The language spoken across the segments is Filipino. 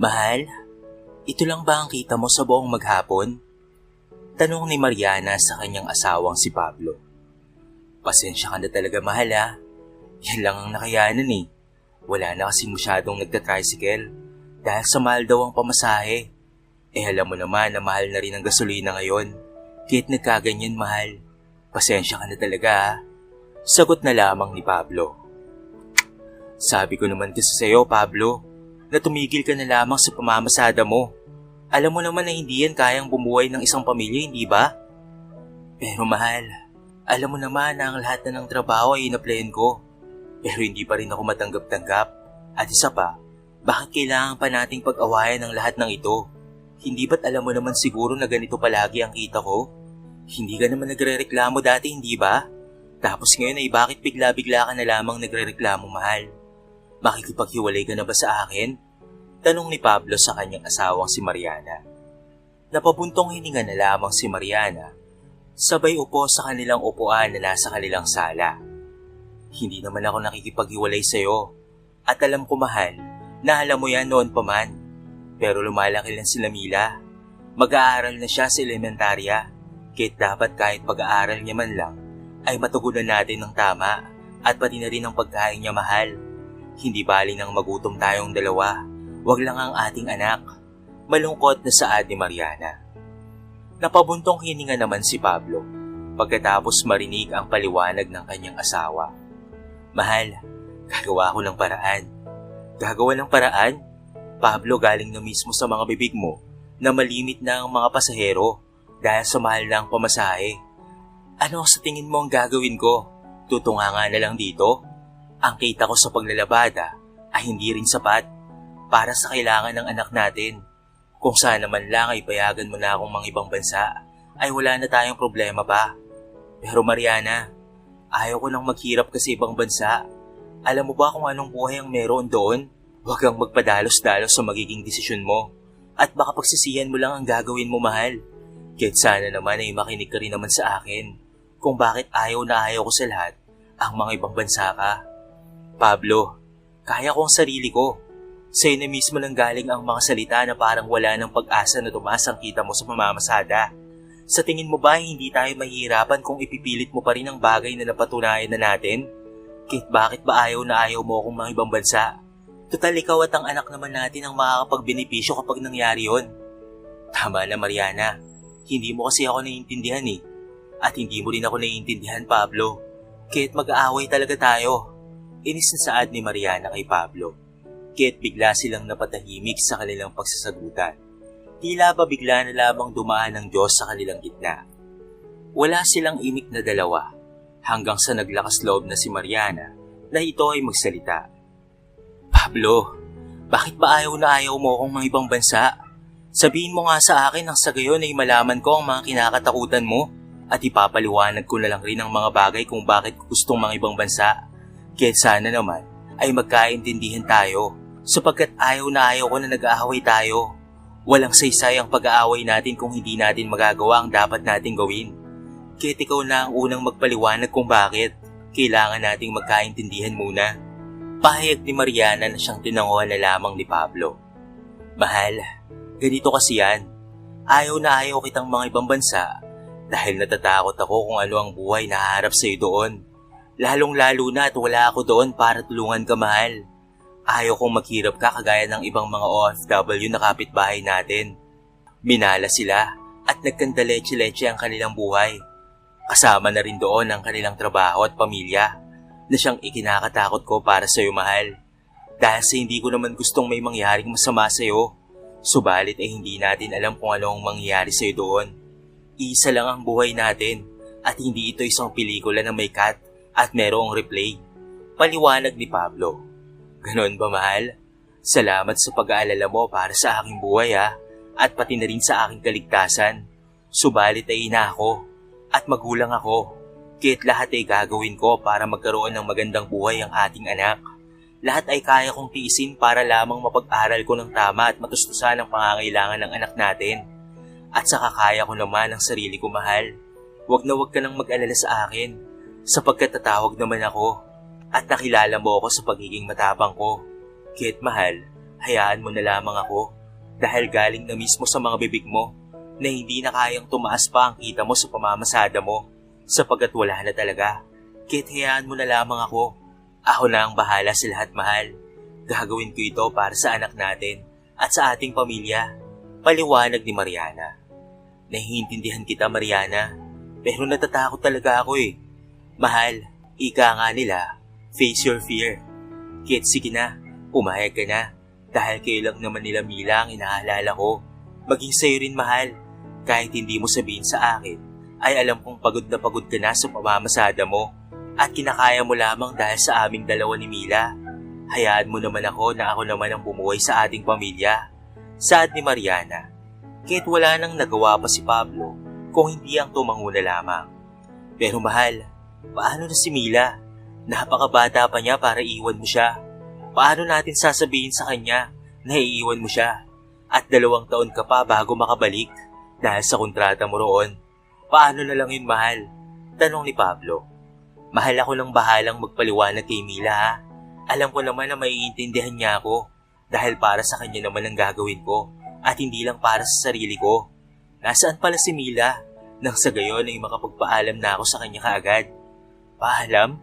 Mahal, ito lang ba ang kita mo sa buong maghapon? Tanong ni Mariana sa kanyang asawang si Pablo. Pasensya ka na talaga mahal ha. Yan lang ang nakayanan eh. Wala na kasi masyadong nagta-tricycle dahil sa mahal daw ang pamasahe. Eh alam mo naman na mahal na rin ang gasolina ngayon. Kahit nagkaganyan mahal, pasensya ka na talaga ha. Sagot na lamang ni Pablo. Sabi ko naman kasi sa'yo, Pablo, na tumigil ka na lamang sa pamamasada mo. Alam mo naman na hindi yan kayang bumuhay ng isang pamilya, hindi ba? Pero mahal, alam mo naman na ang lahat na ng trabaho ay inaplayan ko. Pero hindi pa rin ako matanggap-tanggap. At isa pa, bakit kailangan pa nating pag-awayan ang lahat ng ito? Hindi ba't alam mo naman siguro na ganito palagi ang kita ko? Hindi ka naman nagre-reklamo dati, hindi ba? Tapos ngayon ay bakit bigla-bigla ka na lamang nagre-reklamo, mahal? Makikipaghiwalay ka na ba sa akin? Tanong ni Pablo sa kanyang asawang si Mariana. Napabuntong hininga na lamang si Mariana, sabay upo sa kanilang upuan na nasa kanilang sala. Hindi naman ako nakikipaghiwalay sa'yo, at alam ko mahal, na alam mo yan noon pa man. Pero lumalaki lang sila Mila. Mag-aaral na siya sa elementarya, kahit dapat kahit pag-aaral niya man lang, ay matugunan natin ng tama at pati na rin ang pagkain niya mahal. Hindi bali nang magutom tayong dalawa, wag lang ang ating anak. Malungkot na saad ni Mariana. Napabuntong hininga naman si Pablo pagkatapos marinig ang paliwanag ng kanyang asawa. Mahal, gagawa ko ng paraan. Gagawa ng paraan? Pablo galing na mismo sa mga bibig mo na malimit na ang mga pasahero dahil sa mahal na ang pamasahe. Ano sa tingin mo ang gagawin ko? Tutunga nga na lang dito? Ang kita ko sa paglalabada ay hindi rin sapat para sa kailangan ng anak natin. Kung sana man lang ay payagan mo na akong mga ibang bansa, ay wala na tayong problema pa. Pero Mariana, ayaw ko nang maghirap ka sa ibang bansa. Alam mo ba kung anong buhay ang meron doon? Huwag kang magpadalos-dalos sa magiging desisyon mo. At baka pagsisiyan mo lang ang gagawin mo, mahal. Kahit sana naman ay makinig ka rin naman sa akin kung bakit ayaw na ayaw ko sa lahat ang mga ibang bansa ka. Pablo, kaya ko ang sarili ko. Sa'yo na mismo nang galing ang mga salita na parang wala ng pag-asa na tumaas ang kita mo sa pamamasada. Sa tingin mo ba hindi tayo mahihirapan kung ipipilit mo pa rin ang bagay na napatunayan na natin? Kahit bakit ba ayaw na ayaw mo akong mga ibang bansa? Total ikaw at ang anak naman natin ang makakapagbenepisyo kapag nangyari yon. Tama na Mariana, hindi mo kasi ako naiintindihan eh. At hindi mo rin ako naiintindihan Pablo. Kahit mag-aaway talaga tayo. Inis na saad ni Mariana kay Pablo. Kahit bigla silang napatahimik sa kanilang pagsasagutan. Tila ba bigla na lamang dumaan ng Diyos sa kanilang gitna. Wala silang imik na dalawa hanggang sa naglakas loob na si Mariana na ito ay magsalita. Pablo, bakit ba ayaw na ayaw mo akong mga ibang bansa? Sabihin mo nga sa akin nang sa gayon ay malaman ko ang mga kinakatakutan mo at ipapaliwanag ko na lang rin ang mga bagay kung bakit gustong mga ibang bansa. Kahit sana naman ay magkaintindihan tayo sapagkat ayaw na ayaw ko na nag-aaway tayo. Walang saysay ang pag-aaway natin kung hindi natin magagawa ang dapat nating gawin. Kahit ikaw na ang unang magpaliwanag kung bakit, kailangan nating magkaintindihan muna. Pahayag ni Mariana na siyang tinanguhan na lamang ni Pablo. Mahal, ganito kasi yan. Ayaw na ayaw kitang mga ibang bansa dahil natatakot ako kung ano ang buhay na haharap sa'yo doon. Lalong lalo na at wala ako doon para tulungan ka mahal. Ayaw kong maghirap ka kagaya ng ibang mga OFW na kapitbahay natin. Minala sila at nagkandaleche-leche ang kanilang buhay. Kasama na rin doon ang kanilang trabaho at pamilya na siyang ikinakatakot ko para sa iyo mahal. Dahil sa hindi ko naman gustong may mangyaring masama sa iyo. Subalit ay hindi natin alam kung ano ang mangyayari sa iyo doon. Isa lang ang buhay natin at hindi ito isang pelikula na may cut at merong replay. Paliwanag ni Pablo. Ganon ba mahal? Salamat sa pag-aalala mo para sa aking buhay ha at pati na rin sa aking kaligtasan. Subalit ay ina ako at magulang ako. Kahit lahat ay gagawin ko para magkaroon ng magandang buhay ang ating anak. Lahat ay kaya kong tiisin para lamang mapag-aral ko ng tama at matustusan ang pangangailangan ng anak natin. At saka kaya ko naman ang sarili ko mahal. Huwag na huwag ka nang mag-alala sa akin sapagkat tatawag naman ako at nakilala mo ako sa pagiging matapang ko. Kahit mahal, Hayaan mo na lamang ako dahil galing na mismo sa mga bibig mo na hindi na kayang tumaas pa ang kita mo sa pamamasada mo sapagkat wala na talaga. Kahit hayaan mo na lamang ako. Ako na ang bahala sa lahat mahal. Gagawin ko ito para sa anak natin at sa ating pamilya. Paliwanag ni Mariana. Nahihintindihan kita Mariana, pero natatakot talaga ako eh. Mahal, ika nga nila, face your fear. Kit, sige na, pumayag ka na. Dahil kayo lang naman nila Mila ang inaalala ko. Maging sa'yo rin mahal. Kahit hindi mo sabihin sa akin, ay alam kong pagod na pagod ka na sa pamamasada mo. At kinakaya mo lamang dahil sa aming dalawa ni Mila. Hayaan mo naman ako na ako naman ang bumuhay sa ating pamilya. Saad ni Mariana. Kahit wala nang nagawa pa si Pablo kung hindi ang tumanguna lamang. Pero mahal, paano na si Mila? Napakabata pa niya para iwan mo siya. Paano natin sasabihin sa kanya na iiwan mo siya? At dalawang taon ka pa bago makabalik dahil sa kontrata mo roon. Paano na lang yun mahal? Tanong ni Pablo. Mahal ako lang bahalang magpaliwanag kay Mila ha. Alam ko naman na maiintindihan niya ako dahil para sa kanya naman ang gagawin ko at hindi lang para sa sarili ko. Nasaan pala si Mila? Nang sa gayon ay makapagpaalam na ako sa kanya kaagad. Paalam?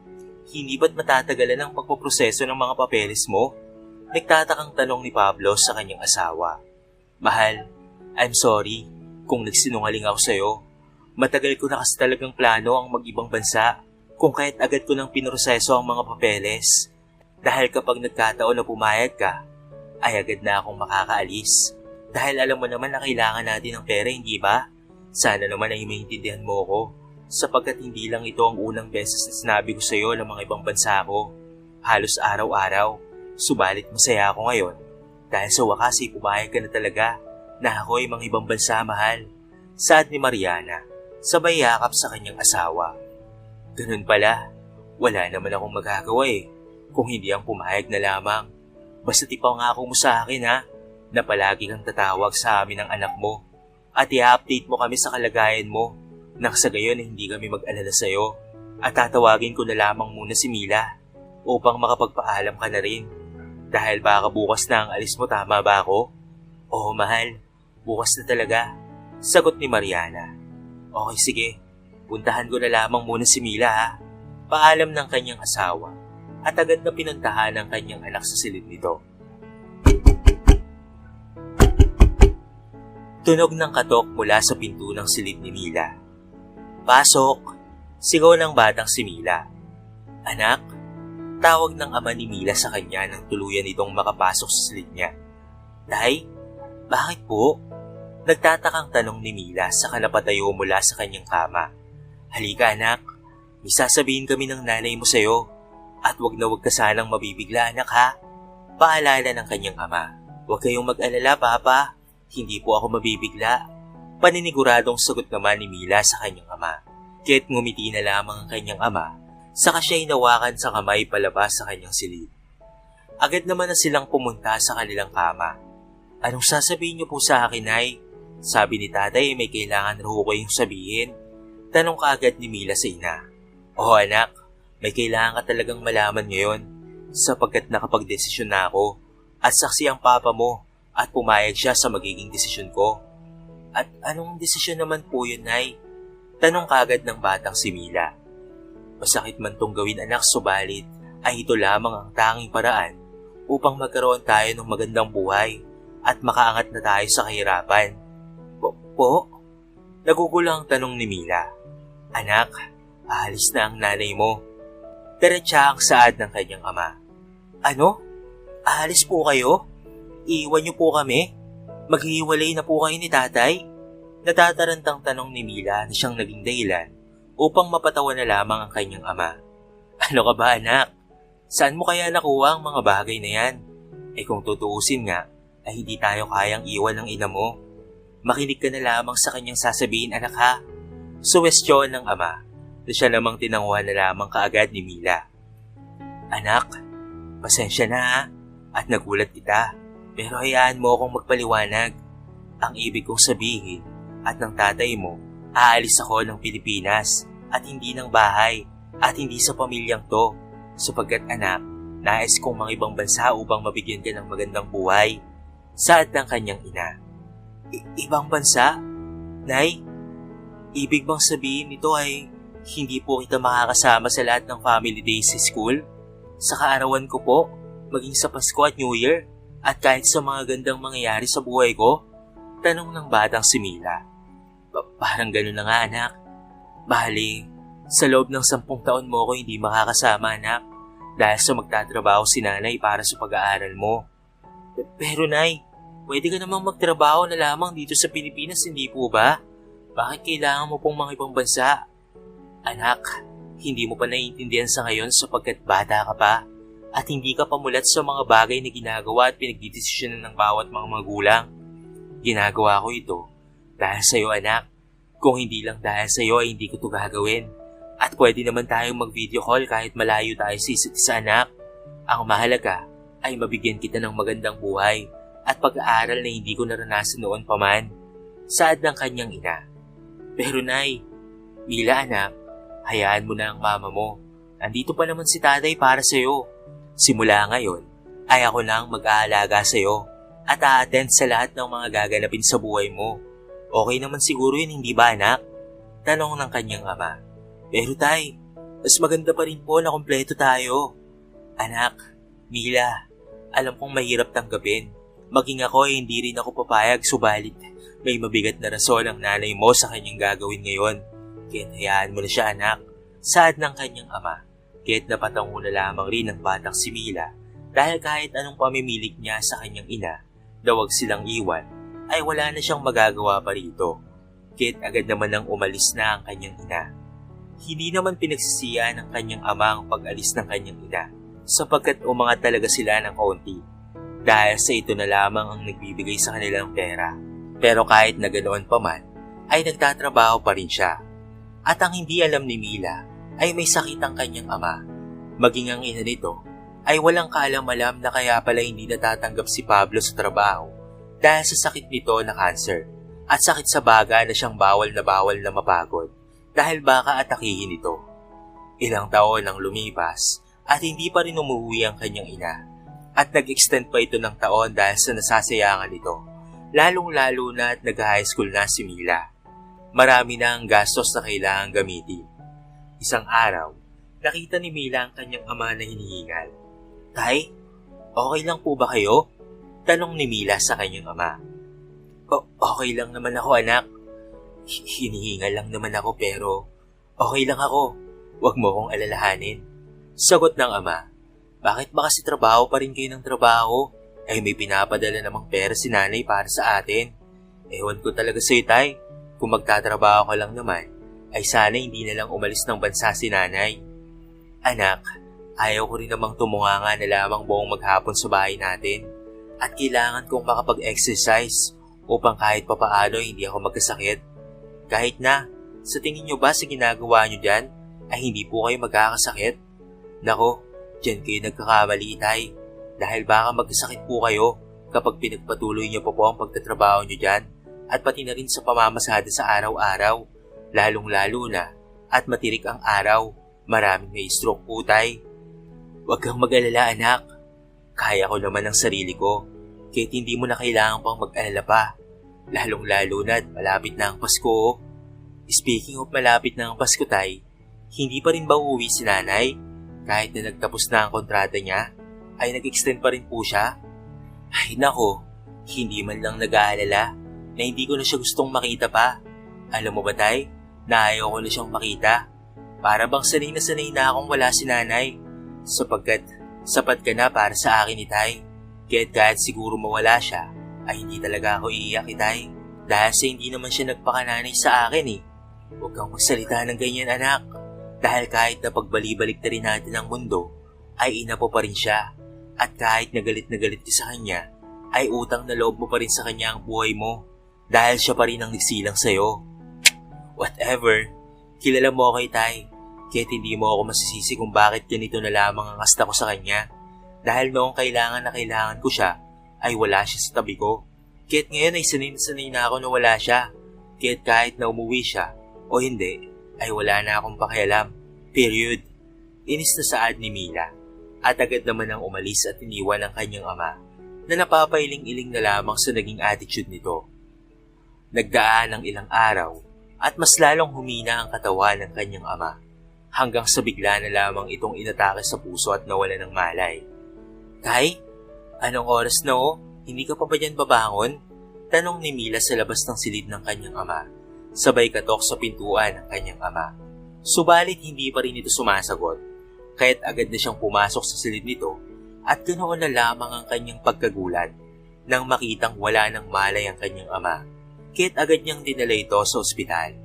Hindi ba't matatagalan ang pagpoproseso ng mga papeles mo? Nagtatakang tanong ni Pablo sa kanyang asawa. Mahal, I'm sorry kung nagsinungaling ako sa'yo. Matagal ko na kasi talagang plano ang mag-ibang bansa kung kahit agad ko nang pinroseso ang mga papeles. Dahil kapag nagkataon na pumayag ka, ay agad na akong makakaalis. Dahil alam mo naman na kailangan natin ng pera, hindi ba? Sana naman ay maintindihan mo ko sapagkat hindi lang ito ang unang beses na sinabi ko sa iyo ng mga ibang bansa ko. Halos araw-araw, subalit masaya ako ngayon dahil sa wakas ay pumayag ka na talaga na ako ay mga ibang bansa mahal. Sad ni Mariana, sabay yakap sa kanyang asawa. Ganun pala, wala naman akong magagawa eh kung hindi ang pumayag na lamang. Basta tipaw nga ako mo sa akin ha, na palagi kang tatawag sa amin ng anak mo at i-update mo kami sa kalagayan mo nang sa gayon hindi kami mag-alala sa'yo at tatawagin ko na lamang muna si Mila upang makapagpaalam ka na rin. Dahil baka bukas na ang alis mo, tama ba ako? Oo, mahal. Bukas na talaga. Sagot ni Mariana. Okay, sige. Puntahan ko na lamang muna si Mila ha. Paalam ng kanyang asawa at agad na pinuntahan ng kanyang anak sa silid nito. Tunog ng katok mula sa pinto ng silid ni Mila. Pasok! Sigaw ng batang si Mila. Anak, tawag ng ama ni Mila sa kanya nang tuluyan itong makapasok sa silid niya. Tay, bakit po? Nagtatakang tanong ni Mila sa kanapatayo mula sa kanyang kama. Halika anak, may sasabihin kami ng nanay mo sa'yo. At wag na wag ka sanang mabibigla anak ha. Paalala ng kanyang ama. Huwag kayong mag-alala papa. Hindi po ako mabibigla. Paniniguradong sagot naman ni Mila sa kanyang ama. Kahit ngumiti na lamang ang kanyang ama, saka siya inawakan sa kamay palabas sa kanyang silid. Agad naman na silang pumunta sa kanilang kama. Anong sasabihin niyo po sa akin, Nay? Sabi ni tatay may kailangan raw ko yung sabihin. Tanong kaagad ni Mila sa ina. Oh anak, may kailangan ka talagang malaman ngayon sapagkat nakapagdesisyon na ako at saksi ang papa mo at pumayag siya sa magiging desisyon ko. At anong desisyon naman po yun, Nay? Tanong kagad ng batang si Mila. Masakit man tong gawin anak subalit ay ito lamang ang tanging paraan upang magkaroon tayo ng magandang buhay at makaangat na tayo sa kahirapan. Po? po? Nagugulang ang tanong ni Mila. Anak, aalis na ang nanay mo. Diretsa ang saad ng kanyang ama. Ano? Aalis po kayo? Iwan niyo po kami? Maghihiwalay na po kayo ni tatay? Natatarantang tanong ni Mila na siyang naging dahilan upang mapatawa na lamang ang kanyang ama. Ano ka ba anak? Saan mo kaya nakuha ang mga bagay na yan? Eh kung tutuusin nga, ay hindi tayo kayang iwan ng ina mo. Makinig ka na lamang sa kanyang sasabihin anak ha. Suwestyon ng ama na siya namang tinanguhan na lamang kaagad ni Mila. Anak, pasensya na ha at nagulat kita. Pero hayaan mo akong magpaliwanag. Ang ibig kong sabihin at ng tatay mo, aalis ako ng Pilipinas at hindi ng bahay at hindi sa pamilyang to sapagkat anak, Nais kong mga ibang bansa upang mabigyan ka ng magandang buhay. Saad ng kanyang ina. I- ibang bansa? Nay, ibig bang sabihin nito ay hindi po kita makakasama sa lahat ng family days sa school? Sa kaarawan ko po, maging sa Pasko at New Year, at kahit sa mga gandang mangyayari sa buhay ko? Tanong ng batang si Mila. Pa- parang ganun na nga anak. Bali, sa loob ng sampung taon mo ko hindi makakasama anak dahil sa magtatrabaho si nanay para sa pag-aaral mo. Pero nay, pwede ka namang magtrabaho na lamang dito sa Pilipinas, hindi po ba? Bakit kailangan mo pong mga ibang bansa? Anak, hindi mo pa naiintindihan sa ngayon sapagkat bata ka pa at hindi ka pamulat sa mga bagay na ginagawa at pinagdidesisyonan ng bawat mga magulang. Ginagawa ko ito dahil sa iyo anak. Kung hindi lang dahil sa iyo ay hindi ko ito gagawin. At pwede naman tayong mag-video call kahit malayo tayo sa isa't isa anak. Ang mahalaga ay mabigyan kita ng magandang buhay at pag-aaral na hindi ko naranasan noon pa man. Saad ng kanyang ina. Pero nay, Mila anak, hayaan mo na ang mama mo. Andito pa naman si tatay para sa iyo. Simula ngayon, ay ako na ang mag-aalaga sa iyo at a-attend sa lahat ng mga gaganapin sa buhay mo. Okay naman siguro yun, hindi ba anak? Tanong ng kanyang ama. Pero tay, mas maganda pa rin po na kumpleto tayo. Anak, Mila, alam kong mahirap tanggapin. Maging ako ay hindi rin ako papayag subalit may mabigat na rason ang nanay mo sa kanyang gagawin ngayon. Kaya hayaan mo na siya anak. Saad ng kanyang ama. Kaya't napatango na lamang rin ang batang si Mila dahil kahit anong pamimilig niya sa kanyang ina na huwag silang iwan ay wala na siyang magagawa pa rito. Kaya't agad naman nang umalis na ang kanyang ina. Hindi naman pinagsisiya ng kanyang ama ang pag-alis ng kanyang ina sapagkat umangat talaga sila ng kaunti dahil sa ito na lamang ang nagbibigay sa kanilang pera. Pero kahit na ganoon pa man, ay nagtatrabaho pa rin siya. At ang hindi alam ni Mila ay may sakit ang kanyang ama. Maging ang ina nito ay walang kaalam-alam na kaya pala hindi natatanggap si Pablo sa trabaho dahil sa sakit nito na cancer at sakit sa baga na siyang bawal na bawal na mapagod dahil baka atakihin ito. Ilang taon ang lumipas at hindi pa rin umuwi ang kanyang ina at nag-extend pa ito ng taon dahil sa nasasayangan nito lalong-lalo na at nag-high school na si Mila. Marami na ang gastos na kailangan gamitin. Isang araw, nakita ni Mila ang kanyang ama na hinihingal. Tay, okay lang po ba kayo? Tanong ni Mila sa kanyang ama. O, okay lang naman ako anak. Hinihingal lang naman ako pero okay lang ako. Huwag mo kong alalahanin. Sagot ng ama. Bakit ba kasi trabaho pa rin kayo ng trabaho? ay may pinapadala namang pera si nanay para sa atin. Ewan ko talaga sa'yo, tay. Kung magtatrabaho ka lang naman, ay sana hindi na lang umalis ng bansa si nanay. Anak, ayaw ko rin namang tumunganga na lamang buong maghapon sa bahay natin. At kailangan kong makapag-exercise upang kahit papaano hindi ako magkasakit. Kahit na, sa tingin nyo ba sa ginagawa nyo dyan, ay hindi po kayo magkakasakit? Nako, dyan kayo nagkakamali, tay dahil baka magkasakit po kayo kapag pinagpatuloy niyo pa po ang pagtatrabaho niyo dyan at pati na rin sa pamamasada sa araw-araw, lalong-lalo na at matirik ang araw, maraming may stroke po tay. Huwag kang mag-alala anak, kaya ko naman ang sarili ko, kahit hindi mo na kailangan pang mag-alala pa, lalong-lalo na at malapit na ang Pasko. Speaking of malapit na ang Pasko tay, hindi pa rin ba uuwi si nanay? Kahit na nagtapos na ang kontrata niya, ay nag-extend pa rin po siya. Ay nako, hindi man lang nag-aalala na hindi ko na siya gustong makita pa. Alam mo ba tay, na ayaw ko na siyang makita. Para bang sanay na sanay na akong wala si nanay. Sapagkat sapat ka na para sa akin ni tay. Kaya't kahit siguro mawala siya, ay hindi talaga ako iiyak itay. Dahil sa hindi naman siya nagpakananay sa akin eh. Huwag kang magsalita ng ganyan anak. Dahil kahit na pagbali-balik na rin natin ang mundo, ay ina po pa rin siya. At kahit nagalit na galit ka sa kanya, ay utang na loob mo pa rin sa kanya ang buhay mo dahil siya pa rin ang nagsilang sa'yo. Whatever, kilala mo kay Tay, kaya't hindi mo ako masisisi kung bakit ganito na lamang ang asta ko sa kanya. Dahil noong kailangan na kailangan ko siya, ay wala siya sa tabi ko. Kaya't ngayon ay sanay na ako na wala siya. Kaya't kahit na umuwi siya, o hindi, ay wala na akong pakialam. Period. Inis na saad ni Mila. At agad naman ang umalis at iniwan ang kanyang ama na napapailing-iling na lamang sa naging attitude nito. Nagdaan ang ilang araw at mas lalong humina ang katawan ng kanyang ama hanggang sa bigla na lamang itong inatake sa puso at nawala ng malay. Tay, anong oras na oh? Hindi ka pa ba dyan babangon? Tanong ni Mila sa labas ng silid ng kanyang ama. Sabay katok sa pintuan ng kanyang ama. Subalit hindi pa rin ito sumasagot. Kaya't agad na siyang pumasok sa silid nito at ganoon na lamang ang kanyang pagkagulat nang makitang wala ng malay ang kanyang ama. Kaya't agad niyang dinala ito sa ospital.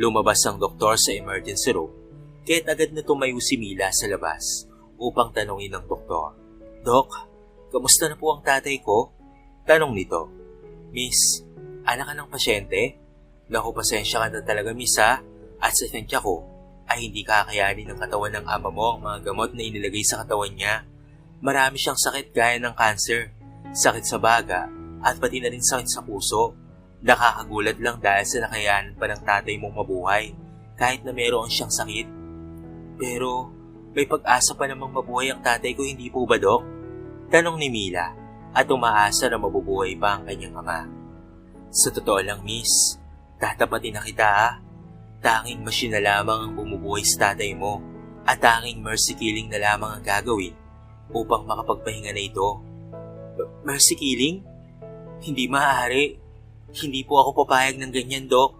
Lumabas ang doktor sa emergency room kaya't agad na tumayo si Mila sa labas upang tanongin ng doktor. Dok, kamusta na po ang tatay ko? Tanong nito. Miss, anak ka ng pasyente? Naku, pasensya ka na talaga, miss ha? At sa tansya ko, ay hindi kakayanin ng katawan ng ama mo ang mga gamot na inilagay sa katawan niya. Marami siyang sakit gaya ng cancer, sakit sa baga, at pati na rin sakit sa puso. Nakakagulat lang dahil sa nakayanan pa ng tatay mong mabuhay, kahit na meron siyang sakit. Pero, may pag-asa pa namang mabuhay ang tatay ko, hindi po ba, Dok? Tanong ni Mila at umaasa na mabubuhay pa ang kanyang ama. Sa totoo lang, miss, tatapatin na kita ha. Tanging machine na lamang ang bumubuhay sa tatay mo at tanging mercy killing na lamang ang gagawin upang makapagpahinga na ito. Mercy killing? Hindi maaari. Hindi po ako papayag ng ganyan, Dok.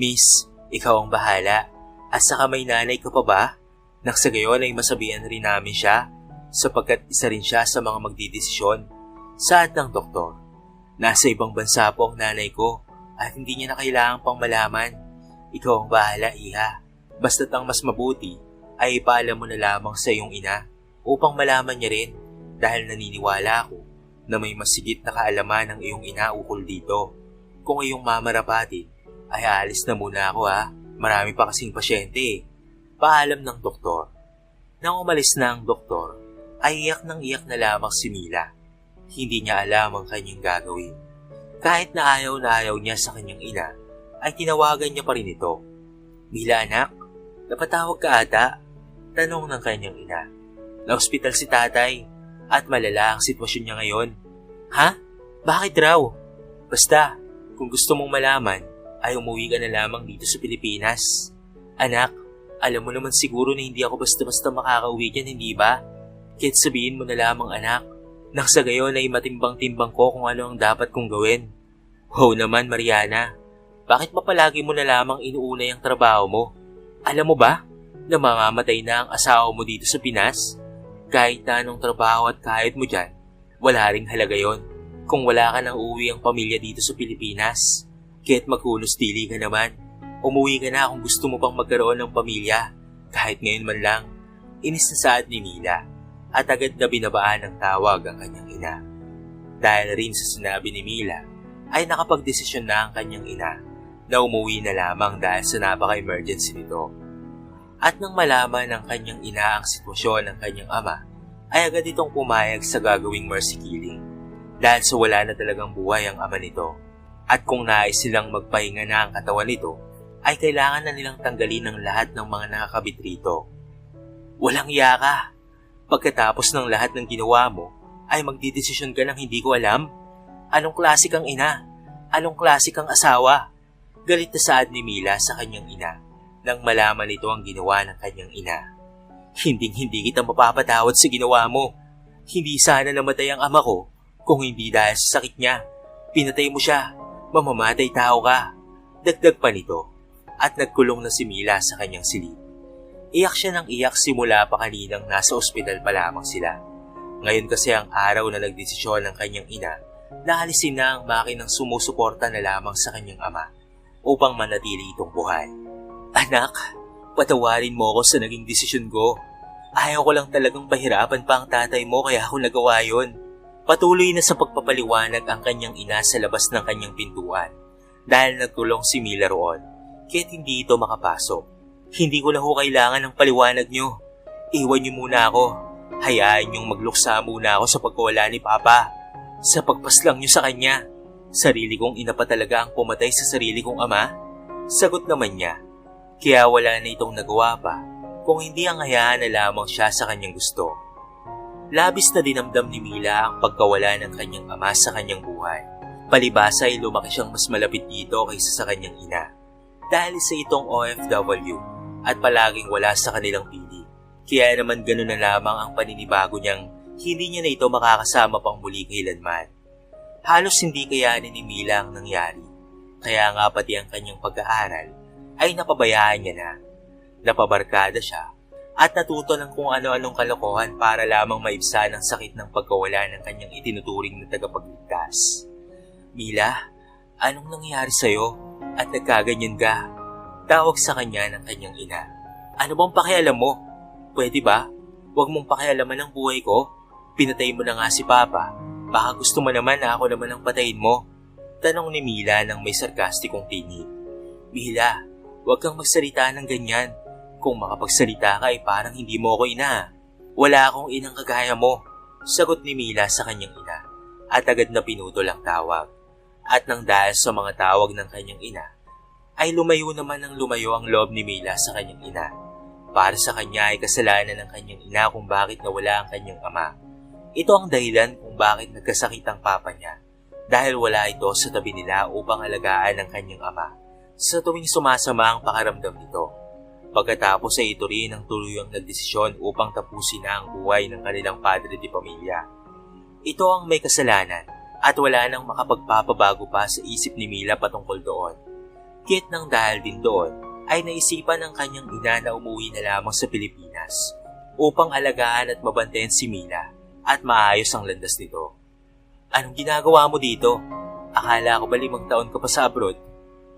Miss, ikaw ang bahala. At saka may nanay ka pa ba? Nang sa gayon ay masabihan rin namin siya sapagkat isa rin siya sa mga magdidesisyon. Saad ng doktor, nasa ibang bansa po ang nanay ko at hindi niya na kailangan pang malaman. Ikaw ang bahala, iha. Basta't ang mas mabuti ay ipaalam mo na lamang sa iyong ina upang malaman niya rin dahil naniniwala ako na may masigit na kaalaman ng iyong ina ukol dito. Kung iyong mamarapatid, ay aalis na muna ako ha. Marami pa kasing pasyente eh. Paalam ng doktor. Nang umalis na ang doktor, ay iyak ng iyak na lamang si Mila. Hindi niya alam ang kanyang gagawin. Kahit na ayaw na ayaw niya sa kanyang ina, ay tinawagan niya pa rin ito. Mila anak, napatawag ka ata? Tanong ng kanyang ina. Na-hospital si tatay at malala ang sitwasyon niya ngayon. Ha? Bakit raw? Basta, kung gusto mong malaman, ay umuwi ka na lamang dito sa Pilipinas. Anak, alam mo naman siguro na hindi ako basta-basta makakauwi dyan, hindi ba? Kahit sabihin mo na lamang anak, nang sa gayon ay matimbang-timbang ko kung ano ang dapat kong gawin. Wow naman, Mariana. Bakit ba palagi mo na lamang inuuna yung trabaho mo? Alam mo ba na mamamatay na ang asawa mo dito sa Pinas? Kahit na anong trabaho at kahit mo dyan, wala ring halaga yon kung wala ka nang uwi ang pamilya dito sa Pilipinas. Kahit magkulos dili ka naman, umuwi ka na kung gusto mo pang magkaroon ng pamilya, kahit ngayon man lang. Inis na saad ni Mila at agad na binabaan ng tawag ang kanyang ina. Dahil rin sa sinabi ni Mila, ay nakapagdesisyon na ang kanyang ina na umuwi na lamang dahil sa napaka-emergency nito. At nang malaman ng kanyang ina ang sitwasyon ng kanyang ama, ay agad itong pumayag sa gagawing mercy killing dahil sa wala na talagang buhay ang ama nito. At kung nais silang magpahinga na ang katawan nito, ay kailangan na nilang tanggalin ang lahat ng mga nakakabit rito. Walang iya ka. Pagkatapos ng lahat ng ginawa mo, ay magdidesisyon ka ng hindi ko alam. Anong klase kang ina? Anong klase kang asawa? Galit na saad ni Mila sa kanyang ina nang malaman nito ang ginawa ng kanyang ina. Hinding hindi kita mapapatawad sa ginawa mo. Hindi sana namatay ang ama ko kung hindi dahil sa sakit niya. Pinatay mo siya. Mamamatay tao ka. Dagdag pa nito at nagkulong na si Mila sa kanyang silid. Iyak siya ng iyak simula pa kaninang nasa ospital pa lamang sila. Ngayon kasi ang araw na nagdesisyon ng kanyang ina na alisin na ang makinang sumusuporta na lamang sa kanyang ama upang manatili itong buhay. Anak, patawarin mo ako sa naging desisyon ko. Ayaw ko lang talagang pahirapan pa ang tatay mo kaya ako nagawa yon. Patuloy na sa pagpapaliwanag ang kanyang ina sa labas ng kanyang pintuan dahil nagkulong si Mila roon kahit hindi ito makapasok. Hindi ko na ho kailangan ng paliwanag nyo. Iwan nyo muna ako. Hayaan nyong magluksa muna ako sa pagkawala ni Papa. Sa pagpaslang nyo sa kanya. Sarili kong ina pa talaga ang pumatay sa sarili kong ama? Sagot naman niya. Kaya wala na itong nagawa pa kung hindi ang hayaan na lamang siya sa kanyang gusto. Labis na dinamdam ni Mila ang pagkawala ng kanyang ama sa kanyang buhay. Palibasa ay lumaki siyang mas malapit dito kaysa sa kanyang ina. Dahil sa itong OFW at palaging wala sa kanilang pili. Kaya naman ganun na lamang ang paninibago niyang hindi niya na ito makakasama pang muli kailanman. Halos hindi kayanin ni Mila ang nangyari. Kaya nga pati ang kanyang pag-aaral ay napabayaan niya na. Napabarkada siya at natuto ng kung ano-anong kalokohan para lamang maibsan ang sakit ng pagkawala ng kanyang itinuturing na tagapagligtas. Mila, anong nangyari sa'yo at nagkaganyan ka? Tawag sa kanya ng kanyang ina. Ano bang pakialam mo? Pwede ba? Huwag mong pakialaman ang buhay ko. Pinatay mo na nga si Papa. Baka gusto mo naman na ako naman ang patayin mo. Tanong ni Mila ng may sarkastikong tinig. Mila, huwag kang magsalita ng ganyan. Kung makapagsalita ka ay parang hindi mo ako ina. Wala akong inang kagaya mo. Sagot ni Mila sa kanyang ina at agad na pinutol ang tawag. At nang dahil sa mga tawag ng kanyang ina, ay lumayo naman ng lumayo ang loob ni Mila sa kanyang ina. Para sa kanya ay kasalanan ng kanyang ina kung bakit nawala ang kanyang ama. Ito ang dahilan kung bakit nagkasakit ang papa niya dahil wala ito sa tabi nila upang alagaan ang kanyang ama sa tuwing sumasama ang pakaramdam nito. Pagkatapos ay ito rin ang tuluyang nagdesisyon upang tapusin na ang buhay ng kanilang padre di pamilya. Ito ang may kasalanan at wala nang makapagpapabago pa sa isip ni Mila patungkol doon. Kit nang dahil din doon ay naisipan ng kanyang ina na umuwi na lamang sa Pilipinas upang alagaan at mabantayan si Mila at maayos ang landas nito. Anong ginagawa mo dito? Akala ko ba limang taon ka pa sa abroad?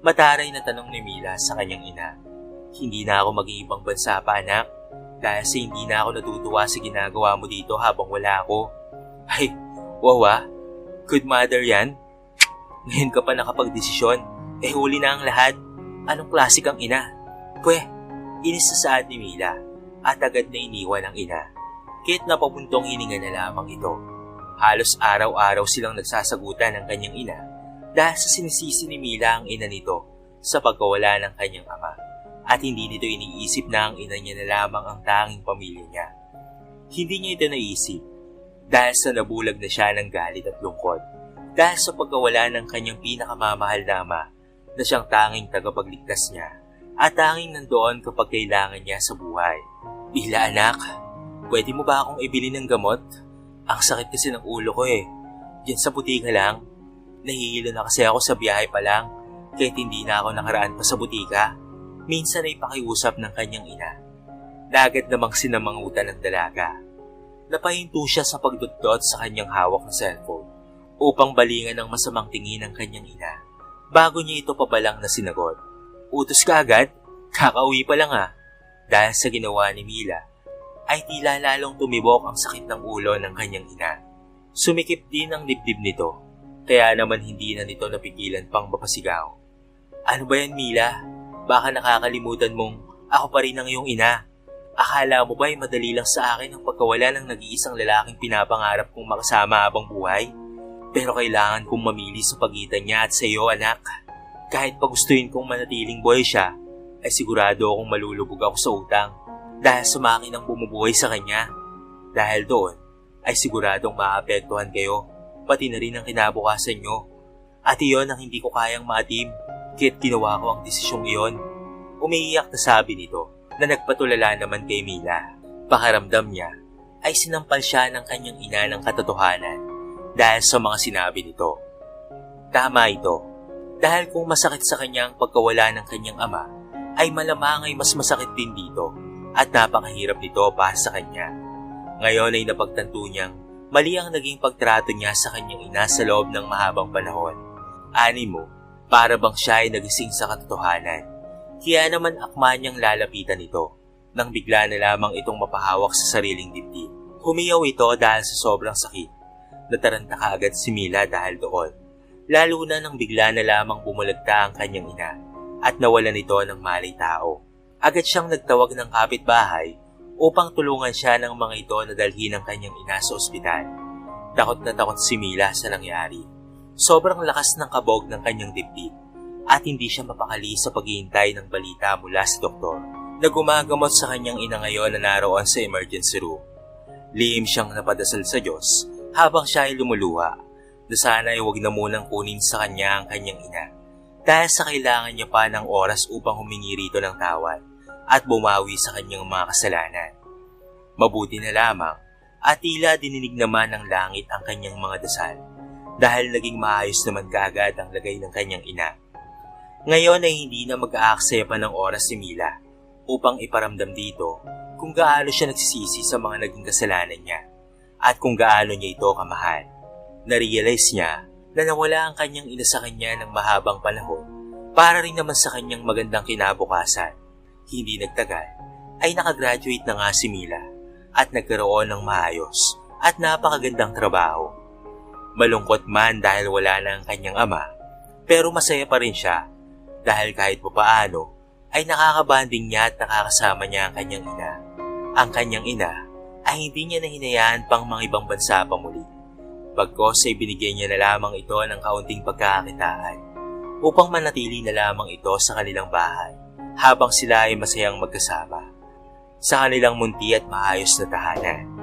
Mataray na tanong ni Mila sa kanyang ina. Hindi na ako mag-iibang bansa pa anak dahil hindi na ako natutuwa sa ginagawa mo dito habang wala ako. Ay, wawa, good mother yan. Ngayon ka pa nakapag-desisyon, eh huli na ang lahat. Anong klase kang ina? Pwe, inis sa saad ni Mila at agad na iniwan ang ina. Kahit na papuntong hininga na lamang ito. Halos araw-araw silang nagsasagutan ng kanyang ina dahil sa sinisisi ni Mila ang ina nito sa pagkawala ng kanyang ama at hindi nito iniisip na ang ina niya na lamang ang tanging pamilya niya. Hindi niya ito naisip dahil sa nabulag na siya ng galit at lungkot dahil sa pagkawala ng kanyang pinakamamahal na ama na siyang tanging tagapagligtas niya at tanging nandoon kapag kailangan niya sa buhay. Bila anak, pwede mo ba akong ibili ng gamot? Ang sakit kasi ng ulo ko eh. Diyan sa butika lang. Nahihilo na kasi ako sa biyahe pa lang kahit hindi na ako nakaraan pa sa butika. Minsan ay pakiusap ng kanyang ina. Dagad namang sinamangutan ng dalaga. Napahinto siya sa pagdutdot sa kanyang hawak na cellphone upang balingan ng masamang tingin ng kanyang ina bago niya ito pabalang na sinagot. Utos ka agad? Kakauwi pa lang ah. Dahil sa ginawa ni Mila, ay tila lalong tumibok ang sakit ng ulo ng kanyang ina. Sumikip din ang dibdib nito, kaya naman hindi na nito napigilan pang mapasigaw. Ano ba yan Mila? Baka nakakalimutan mong ako pa rin ang iyong ina. Akala mo ba ay madali lang sa akin ang pagkawala ng nag-iisang lalaking pinapangarap kong makasama habang buhay? Pero kailangan kong mamili sa pagitan niya at sa iyo anak. Kahit pagustuhin kong manatiling buhay siya, ay sigurado akong malulubog ako sa utang dahil sa makinang bumubuhay sa kanya. Dahil doon, ay siguradong maapektuhan kayo, pati na rin ang kinabukasan nyo. At iyon ang hindi ko kayang maatim, kaya't ginawa ko ang desisyong iyon. Umiiyak na sabi nito na nagpatulala naman kay Mila. Pakaramdam niya ay sinampal siya ng kanyang ina ng katotohanan dahil sa mga sinabi nito. Tama ito, dahil kung masakit sa kanya ang pagkawala ng kanyang ama, ay malamang ay mas masakit din dito at napakahirap nito para sa kanya. Ngayon ay napagtanto niyang mali ang naging pagtrato niya sa kanyang ina sa loob ng mahabang panahon. Ani mo, para bang siya ay nagising sa katotohanan. Kaya naman akma niyang lalapitan ito nang bigla na lamang itong mapahawak sa sariling dibdib. Humiyaw ito dahil sa sobrang sakit. Nataranta kaagad si Mila dahil doon. Lalo na nang bigla na lamang bumulagta ang kanyang ina at nawalan ito ng malay tao. Agad siyang nagtawag ng kapitbahay upang tulungan siya ng mga ito na dalhin ang kanyang ina sa ospital. Takot na takot si Mila sa nangyari. Sobrang lakas ng kabog ng kanyang dibdib at hindi siya mapakali sa paghihintay ng balita mula sa doktor na gumagamot sa kanyang ina ngayon na naroon sa emergency room. Lihim siyang napadasal sa Diyos habang siya ay lumuluha na sana ay huwag na munang kunin sa kanya ang kanyang ina dahil sa kailangan niya pa ng oras upang humingi rito ng tawad at bumawi sa kanyang mga kasalanan. Mabuti na lamang at tila dininig naman ng langit ang kanyang mga dasal dahil naging maayos naman kaagad ang lagay ng kanyang ina. Ngayon ay hindi na mag-aaksaya pa ng oras si Mila upang iparamdam dito kung gaano siya nagsisisi sa mga naging kasalanan niya at kung gaano niya ito kamahal. Narealize niya na nawala ang kanyang ina sa kanya ng mahabang panahon para rin naman sa kanyang magandang kinabukasan. Hindi nagtagal ay nakagraduate na nga si Mila at nagkaroon ng maayos at napakagandang trabaho. Malungkot man dahil wala na ang kanyang ama, pero masaya pa rin siya dahil kahit papaano ay nakakabanding niya at nakakasama niya ang kanyang ina. Ang kanyang ina ay hindi niya nahinayaan pang mga ibang bansa pa muli. Pagkos ay binigay niya na lamang ito ng kaunting pagkakakitaan upang manatili na lamang ito sa kanilang bahay habang sila ay masayang magkasama sa kanilang munti at maayos na tahanan.